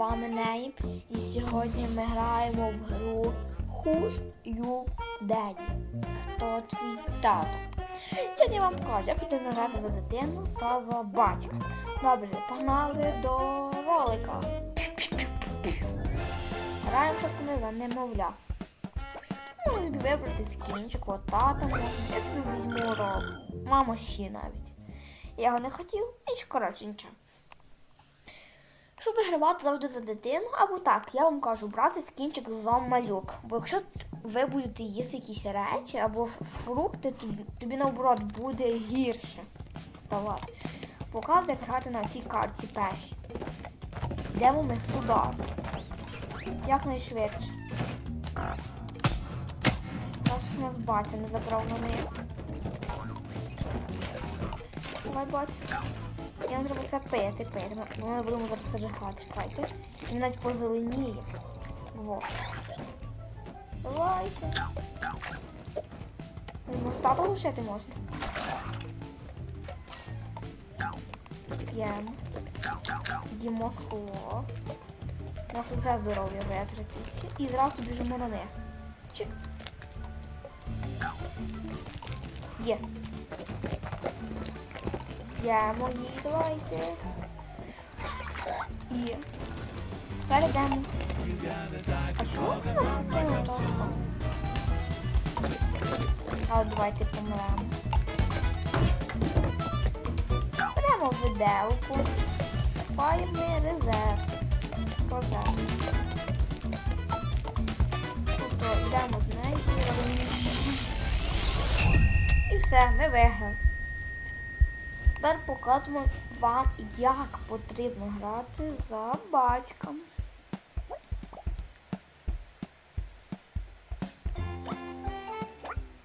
вами неї. І сьогодні ми граємо в гру Who's You Daddy? Хто твій тато? Сьогодні я вам покажу, як потрібно грати за дитину та за батька. Добре, погнали до ролика. Граємо спочатку за немовля. Можна собі вибрати скінчик, от тата можна. Я собі візьму рол. Мама ще навіть. Я його не хотів, ніч коротше нічого. Щоб вигравати завжди за дитину, або так, я вам кажу, брати скінчик за малюк. Бо якщо ви будете їсти якісь речі або фрукти, то тобі наоборот буде гірше ставати. Показую, як грати на цій карті першій. Йдемо ми сюди. Якнайшвидше. Та що нас батя не забрав на низ. Давай, батя. Я нам треба все пити, пити. Ми не будемо зараз жахати, чекайте. Він навіть позеленіє. Во. Давайте. Може тато лишити можна? П'ємо. Їмо скло. У нас вже здоров'я витратиться. І зразу біжимо на низ. Чик. Є. П'ємо її, давайте. І. Перейдемо. А чому у нас покинув того? А от давайте помремо. Беремо виделку. Шпаємо резерв. Резерв. Тобто йдемо з нею. І все, ми виграли. Тепер покажемо вам, як потрібно грати за батьком.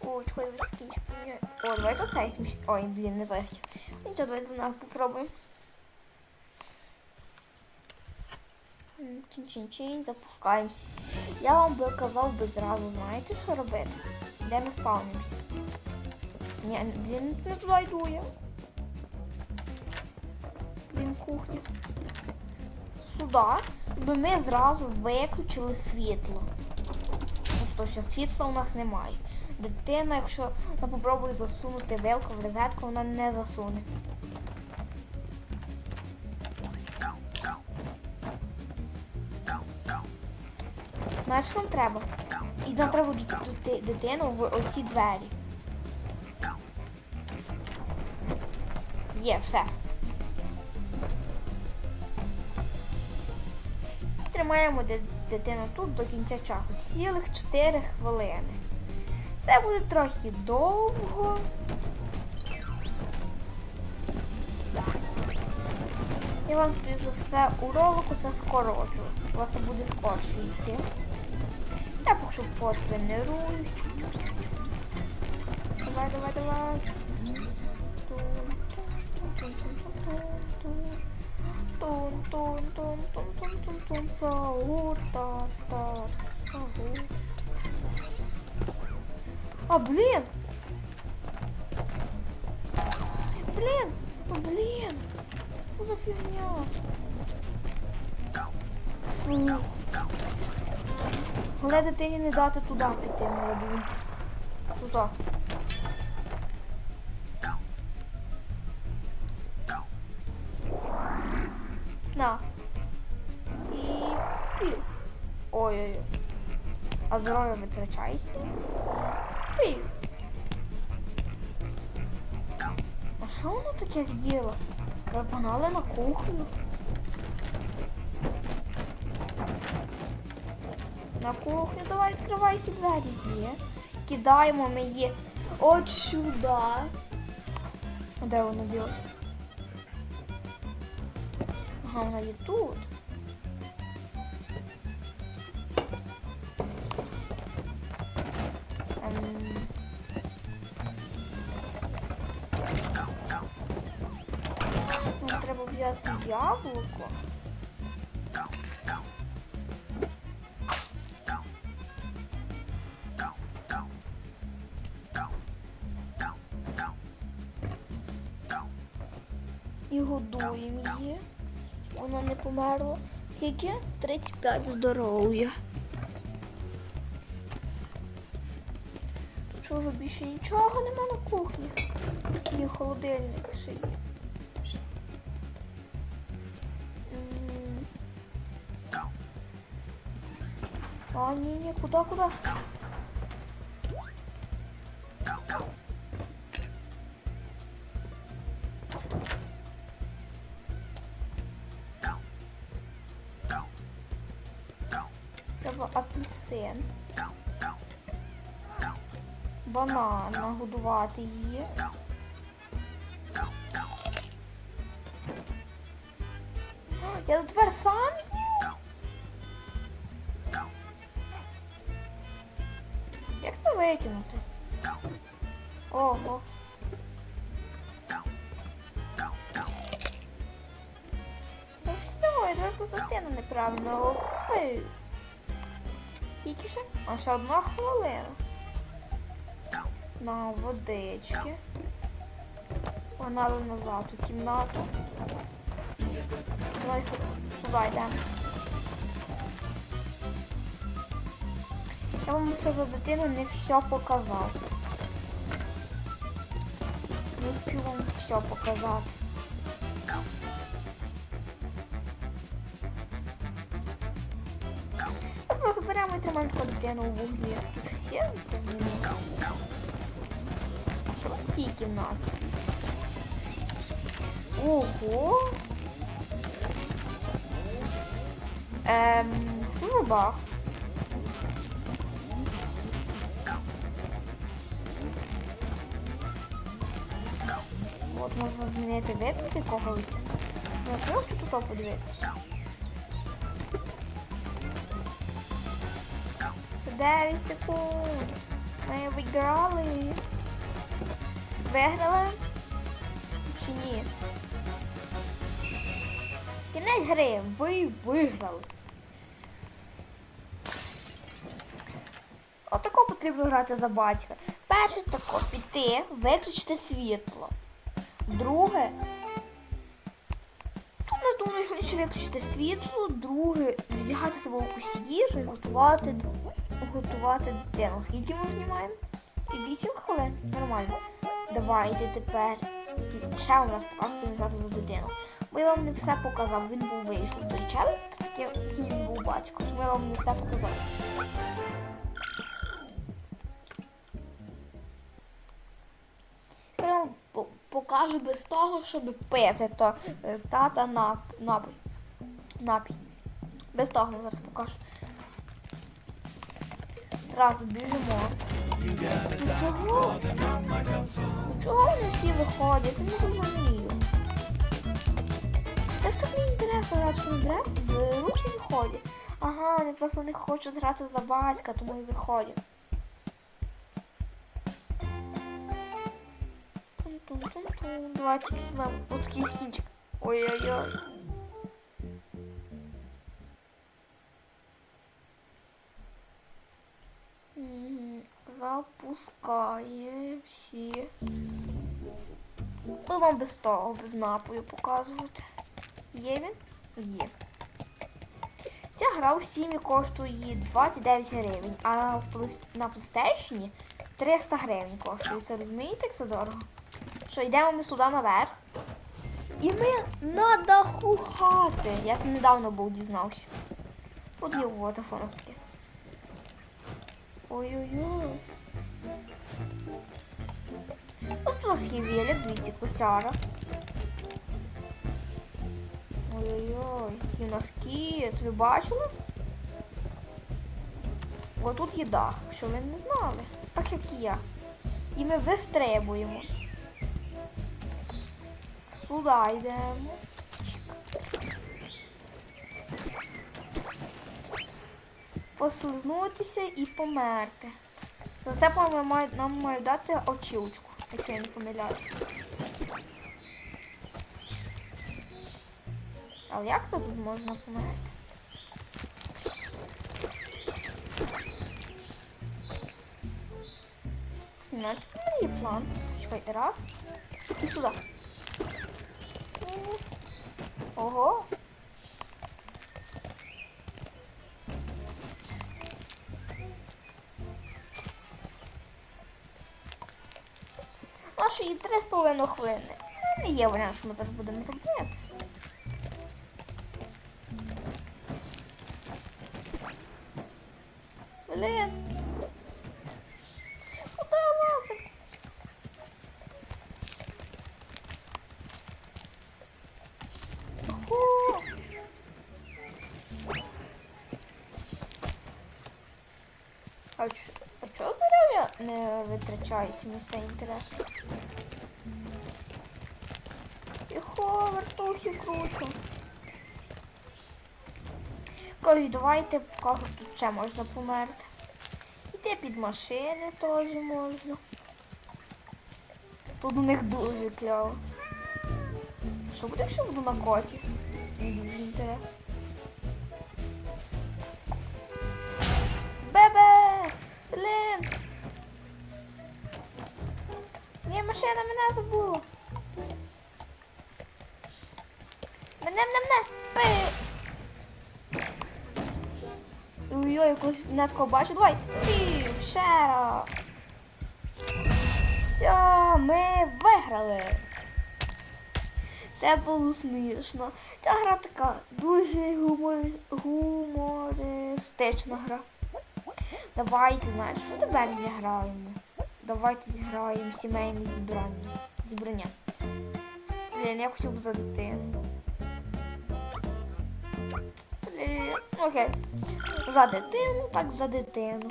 Ой, хоч ви поміняю. О, давайте оцей сміш... Ой, блін, не захотів. Нічого, давайте за нас попробуємо. Чин-чин-чин, запускаємося. Я вам би казав би зразу, знаєте, що робити? Де ми спавнимося? Ні, блін, не туди йду я. Блін, кухня. Сюди, бо ми зразу виключили світло. Тобто світла у нас немає. Дитина, якщо вона попробує засунути вилку в розетку, вона не засуне. Знаєш, нам треба? І нам треба дитину в оці двері. Є, все. Тримаємо дитину тут до кінця часу. Цілих 4 хвилини. Це буде трохи довго. Я вам за все у ролику це скороджу. У вас це буде скорше йти. Я що потренуюсь. Давай, давай, давай. Тун, тун, тун, тун, тун, тун, тун, саур, та, та, саур. А, блін! Блін! О, блін! Що за фігня? Фу. Головне дитині не дати туди піти, моя думаю. Здоров'я витрачайся. А що воно таке з'їла? Погнали на кухню. На кухню давай відкривайся двері є. Кидаємо ми її от сюди. Де воно ділося? Ага, вона є тут. Яблуко. І годуємо її. Вона не померла. Скільки? 35 здоров'я. Вже більше нічого нема на кухні. Є холодильник ще є. А, ні, ні, куди, куди? Треба апельсин. Банан нагодувати її. Я тут тепер сам їм? Викинути? Ого. Ну все, я тепер просто дитину неправильно купив. Ще? А ще одна хвилина. На водички. Погнали назад у кімнату. Давай сю- сюди йдемо. Я вам ще за дитину не все показав. Не встиг вам все показати. Ми просто беремо і тримаємо таку дитину у вуглі. Тут щось є за А що в тій кімнаті? Ого! Ем, що можна змінити вид від якого. Ну, я хочу тут подивитися. 9 секунд. Ми виграли. Виграли? Чи ні? Кінець гри. Ви виграли. Отако потрібно грати за батька. Перше тако піти, виключити світло. Друге. Тут не думаю, лише виключити світло. Друге, взягати з собою якусь їжу і готувати, готувати дитину. Скільки ми знімаємо? І 8 хвилин. Нормально. Давайте тепер ще вам раз покажу, як грати за дитину. Бо я вам не все показав, він був вийшов. Той челик, такий, він був батько. Тому я вам не все показав. Покажу без того, щоб пити, то е, тата нап, напій. Напій. Без того зараз покажу. Зразу біжимо. Ну чого? Ну чого вони всі виходять? Я не розумію. Це ж так не інтересно грати, що не беруть і виходять. Ага, вони просто не хочуть грати за батька, тому і виходять. Давайте тут візьмемо отакий кінчик. Ой-ой-ой. Запускаємо всі. Буду вам без того, без напою показувати. Є він? Є. Ця гра у Steam коштує 29 гривень, а на PlayStation 300 гривень коштує. Це розумієте, як це дорого? Що, йдемо ми сюди наверх. І ми на даху хати. Я це недавно був дізнався. От є от, що у нас таке? Ой-ой-ой. Тут у нас є велик, дивіться, котяра. Ой-ой-ой, у нас кіт, ви бачили? Ось тут є дах, якщо ви не знали. Так як і я. І ми вистрибуємо. Сюди йдемо. Послизнутися і померти. За це мають- нам мають дати очілочку, якщо я не помиляюсь. Але як це тут можна померти? Мене є план. Чекай, раз. І сюди. Ого. Наші Нашої 3,5 хвилини. Не є варіант, що ми зараз будемо робити. Витрачають мені все інтерес? Йохо, вертухи кручу. Коротше, давайте покажу, тут ще можна померти. Іти під машини теж можна. Тут у них дуже кльово. Що буде, якщо буду на коті? Мені дуже інтересно. Мене, мене, мене! Пи! Ой-ой, якось мене такого бачу. Давай! Пів, ще раз! Все, ми виграли! Це було смішно. Ця гра така дуже гуморис- гумористична гра. Давайте, знаєте, що тепер зіграємо? Давайте зіграємо сімейне зібрання. Зібрання. Блін, я хотів би за окей. За дитину, так за дитину.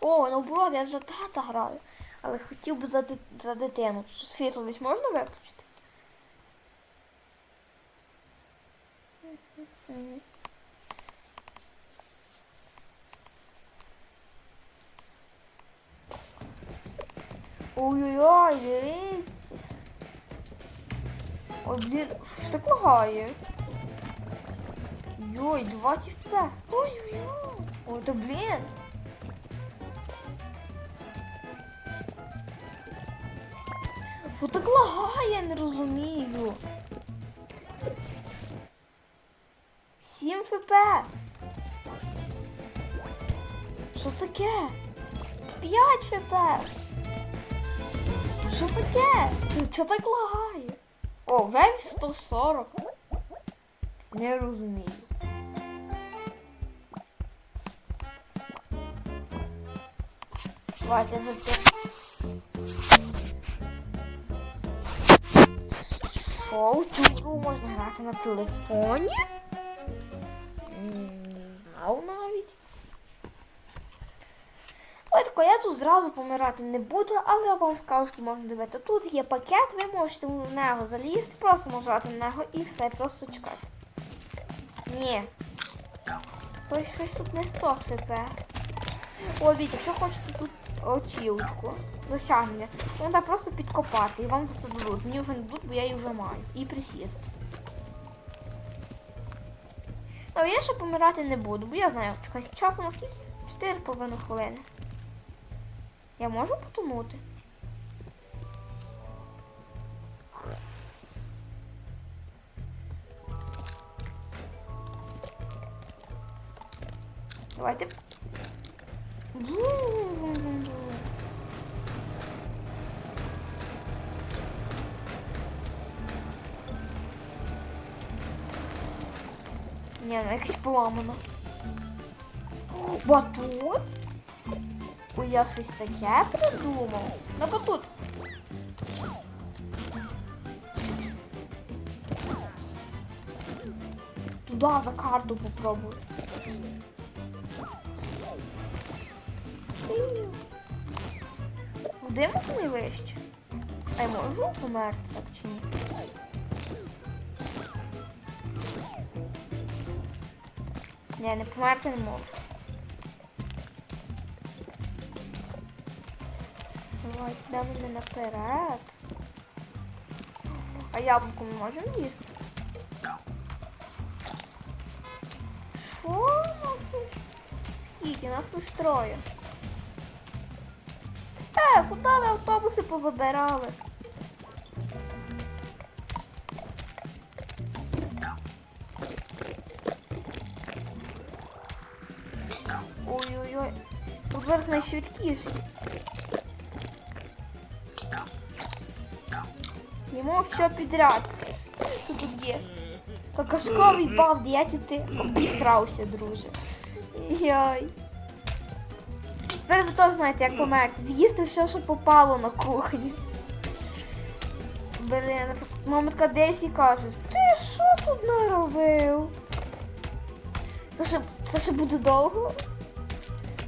О, наоборот, я за тата граю. Але хотів би за, за дитину. Світло десь можна виключити? Ой-ой-ой, дивіться. Ой, блін, що ж так? Йой, 20 FPS. Ой-ой-ой. Ой, да блін. Що так лагає, я не розумію. 7 FPS. Що таке? 5 FPS. Що таке? Це так лагає? О, вже 140. Не розумію. Зайти. Що у цю гру можна грати на телефоні? Не знав навіть. Давайте я тут зразу помирати не буду, але я вам скажу, що можна дивити. Тут є пакет, ви можете в нього залізти, просто нажати на нього і все, просто чекати. Ні. Ой, щось тут не 100 з. О, Віть, якщо хочете тут очівочку, досягнення, то треба просто підкопати і вам за це дадуть. Мені вже не дадуть, бо я її вже маю. І присіст. Але я ще помирати не буду, бо я знаю, чекай, часу на скільки? 4,5 хвилини. Я можу потонути? Давайте. Ні, ну якась поламана. Батут? Ой, я щось таке. На батут. Туда за карту попробую. Куди можна і вище? А я можу померти так чи ні? Ні, не померти не можу. Давайте не наперед. А яблуко ми можемо їсти? Що нас? Скільки? Нас лиш троє. Куди автобуси позабирали? Ой-ой-ой. Тут зараз найшвидкіший. їмо все підряд. Що тут є? Какашковий бавд, я ти обісрався, друже. Йой. Тепер ви то знаєте, як померти. З'їсти все, що попало на кухні. Блін, мама така десь і каже, ти що тут наробив? Це ще, це ще буде довго?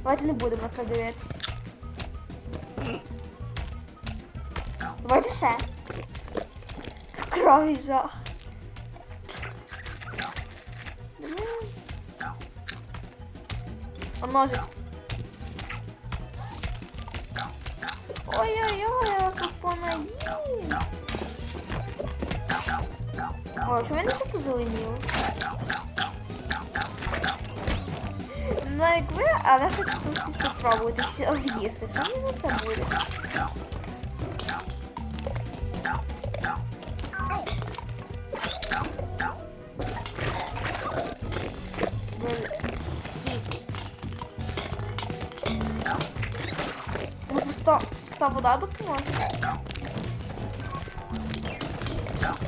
Давайте не будемо на це дивитися. Давайте ще. Крові жах. Ножик. О, що мене тут позеленіло? Ну, якби, але хочу всі спробувати все з'їсти. Що мені це буде? Вода допоможе.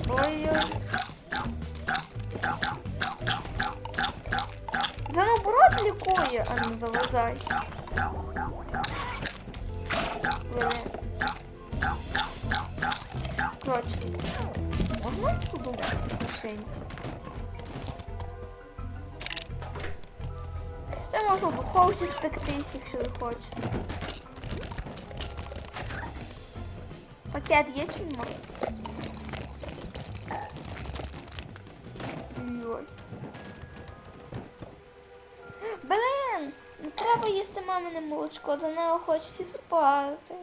Ой-ой. Лікує, а не заважай. Блин. Коротше, можна туди машинці? Це можна в духовці спектись, якщо ви хочете. Пакет є чи нема? Їсти мамине молочко, до нього хочеться спати.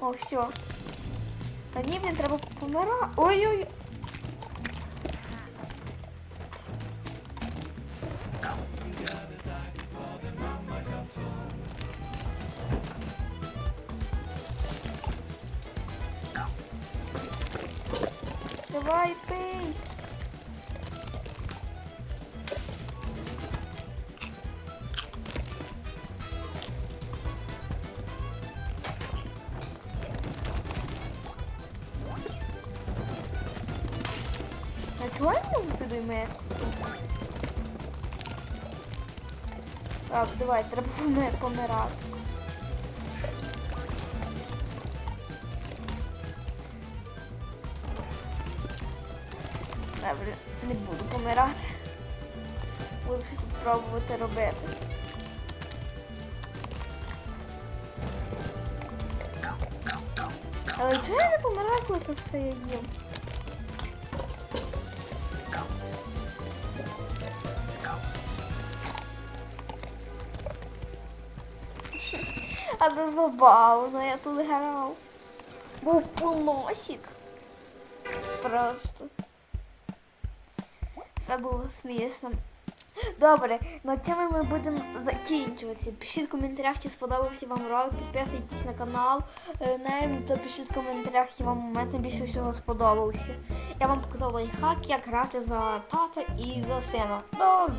О, все. На ній мені треба помирати. Ой-ой. Давай, пий. Чого я не можу підійматися? Так, давай, треба помирати. Добре, не буду помирати. Буду щось тут пробувати робити. Але чого я не помираю, коли це все я їм? А це забавно, я тут грав. Був поносик. Просто. Це було смішно. Добре, на цьому ми будемо закінчуватися. Пишіть в коментарях, чи сподобався вам ролик, підписуйтесь на канал. Е, Навіть то пишіть в коментарях, чи вам момент найбільше всього сподобався. Я вам показала лайфхак, як грати за тата і за сина. До!